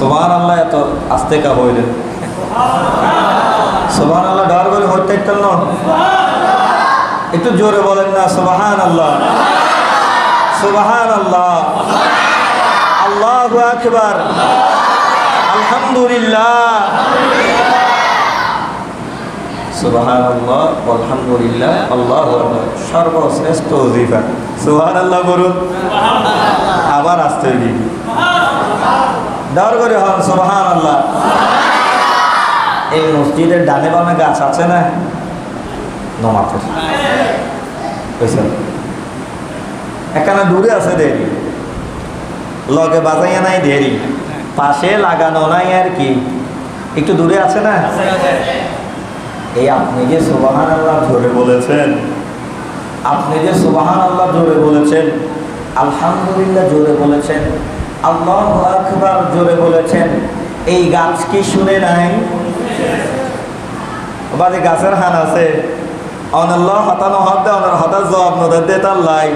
সোবান আল্লাহ এত আস্তে কা হইলেন সোবান আল্লাহ ডর করে হইতে একটু জোরে বলেন না সোবাহান আল্লাহ সোবাহান আল্লাহ আল্লাহ আকবার। আলহামদুলিল্লাহ। সুবাহান আল্লাহ আলহামদুলিল্লাহ, আল্লাহ সর্বশ্রেষ্ঠ অজিফা সুবাহান আল্লাহ বলুন আবার আসতে গিয়ে। দাওয়ার করে হন সুবাহান আল্লাহ এই মসজিদের ডানে বামে গাছ আছে না? নমাতের। বুঝছেন? এখানে দূরে আছে দেরি। লগে বাজাইয়া নাই দেরি। পাশে লাগানো নাই আর কি। একটু দূরে আছে না? এই আপনি যে সুবাহান আল্লাহ জোরে বলেছেন, আপনি যে সুবাহান আল্লাহ জোরে বলেছেন, আলহামদুলিল্লাহ জোরে বলেছেন আল্লাহ আকবার জোরে বলেছেন, এই গাছ কি শুনে নাই? বাদে গাছের হান আছে। অনাল্লাহ হতানো হত দে অনার হতার জবাব নদের দে তার লাই।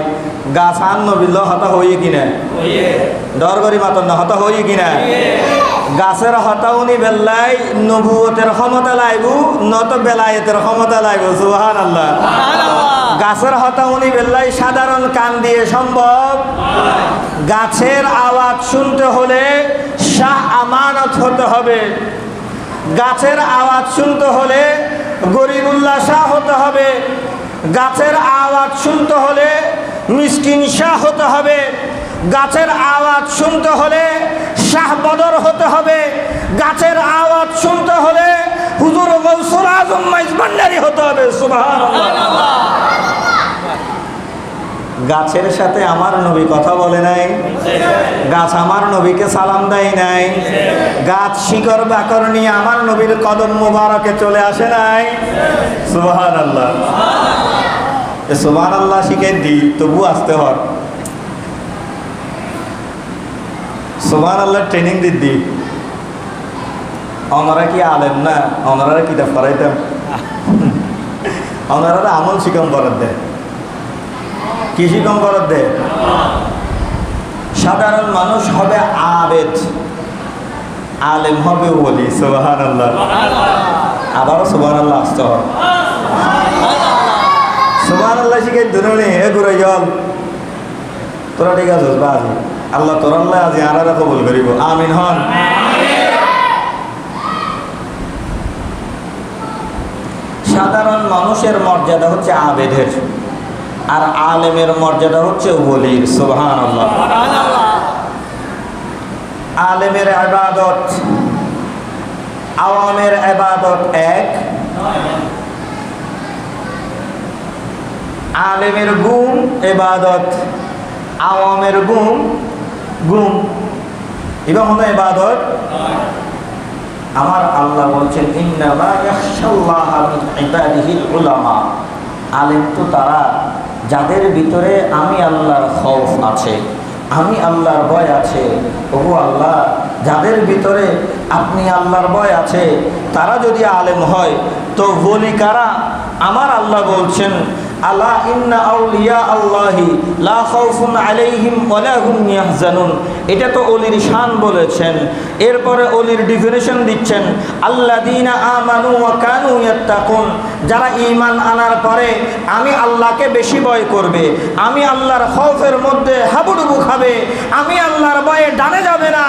গাছ হান নবিল্ল হতা হইয়ে কিনা ডর করি মাতন না, হতা হইয়ে কিনা গাছের হতাউনি বেল্লাই নবুয়তের ক্ষমতা লাইবু, নত বেলায়েতের ক্ষমতা লাইব সুহান আল্লাহ গাছের হতাউনি বেল্লাই সাধারণ কান দিয়ে সম্ভব? গাছের আওয়াজ শুনতে হলে শাহ আমানত হতে হবে। গাছের আওয়াজ শুনতে হলে গরিবুল্লাহ শাহ হতে হবে। গাছের আওয়াজ শুনতে হলে মিসকিন শাহ হতে হবে। গাছের আওয়াজ শুনতে হলে শাহ বদর হতে হবে। গাছের আওয়াজ শুনতে হলে হুজুর গৌসুল আজম মাইজ হতে হবে গাছের সাথে আমার নবী কথা বলে নাই। গাছ আমার নবীকে সালাম দেয় নাই। গাছ শিকড় বাকর নিয়ে আমার নবীর কদম মুবারকে চলে আসে নাই। সুবাহান আল্লাহ সুবাহান আল্লাহ শিখে দি তবু আসতে হর সুবাহান আল্লাহ ট্রেনিং দিদি ওনারা কি আলেন না? ওনারা কি দা ফরাইতাম ওনারা আমল শিকম করার দেয় কৃষি কম করার দেয় সাধারণ মানুষ হবে আবেদ। আলেম হবে বলি সোহান আল্লাহ আবারও সোহান আল্লাহ আসতে হবে। সোহান আল্লাহ শিখে দুনে এ ঘুরে জল তোরা ঠিক আছে বা আজি আল্লাহ তোর আল্লাহ আজি আর কবুল করিব। আমিন হন। সাধারণ মানুষের মর্যাদা হচ্ছে আবেদের, আর আলেমের মর্যাদা হচ্ছে বলির আল্লাহ আলেমের আবাদত আওয়ামের আবাদত এক। আলেমের গুম এবাদত আওয়ামের গুম গুম এবং হলো এবাদত আমার আল্লাহ বলছেন উলামা। আলেম তো তারা, যাদের ভিতরে আমি আল্লাহর খৌফ আছে, আমি আল্লাহর ভয় আছে ওগো আল্লাহ, যাদের ভিতরে আপনি আল্লাহর ভয় আছে, তারা যদি আলেম হয়, তো বলি কারা? আমার আল্লাহ বলছেন আল্লাহ ইন্না আউলিয়া আল্লাহি লা খাউফুন আলাইহিম ওয়ালা হুম ইয়াহজানুন। এটা তো অলির শান বলেছেন। এরপরে অলির ডিফিনেশন দিচ্ছেন, আল্লাযীনা আমানু ওয়া কানু ইয়াত্তাকুন। যারা ঈমান আনার পরে আমি আল্লাহকে বেশি ভয় করবে, আমি আল্লাহর খৌফের মধ্যে হাবুডুবু খাবে, আমি আল্লাহর ভয়ে ডানে যাবে না,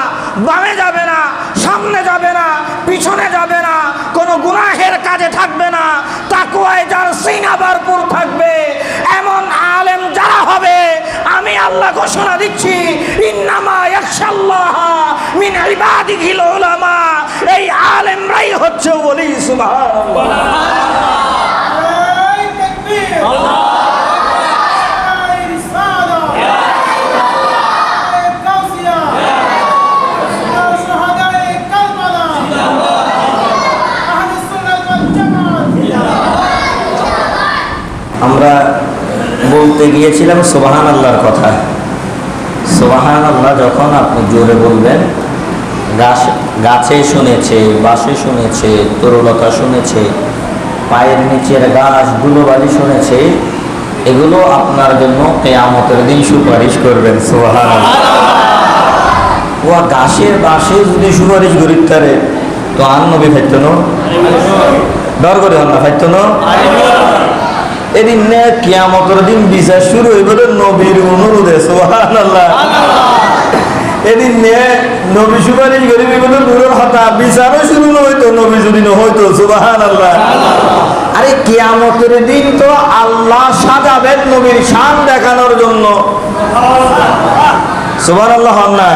বামে যাবে না, সামনে যাবে না, পিছনে যাবে না, কোনো গুনাহের কাজে থাকবে তাকুয়ায় যার সিনা ভরপুর থাকবে, এমন আলেম যারা হবে, আমি আল্লাহ ঘোষণা দিচ্ছি, ইন্নামা ইয়াখশাল্লাহ মিন ইবাদিহিল উলামা, এই আলেমরাই হচ্ছে বলি সুবহানাল্লাহ। আমরা বলতে গিয়েছিলাম সোবাহান আল্লাহর কথা। সোবাহান আল্লাহ যখন আপনি জোরে বলবেন গাছ গাছে শুনেছে বাসে শুনেছে তরুলতা শুনেছে পায়ের নিচের গাছ ধুলোবালি শুনেছে এগুলো আপনার জন্য কেয়ামতের দিন সুপারিশ করবেন সোহান ও গাছে বাসে যদি সুপারিশ করি তারে তো আর নবী ফাইত না ডর করে হন না? ফাইত না এদিন নে কিয়ামতের দিন বিচার শুরু হইব নবীর অনুরোধে সুবহানাল্লাহ। এদিন নে নবী সুপারিশ করিবি বলে নূরের হতা বিচারও শুরু হইতো নবী যদি না হইতো সুবহানাল্লাহ। আরে কিয়ামতের দিন তো আল্লাহ সাজাবেন নবীর শান দেখানোর জন্য। সুবহানাল্লাহ। হন না?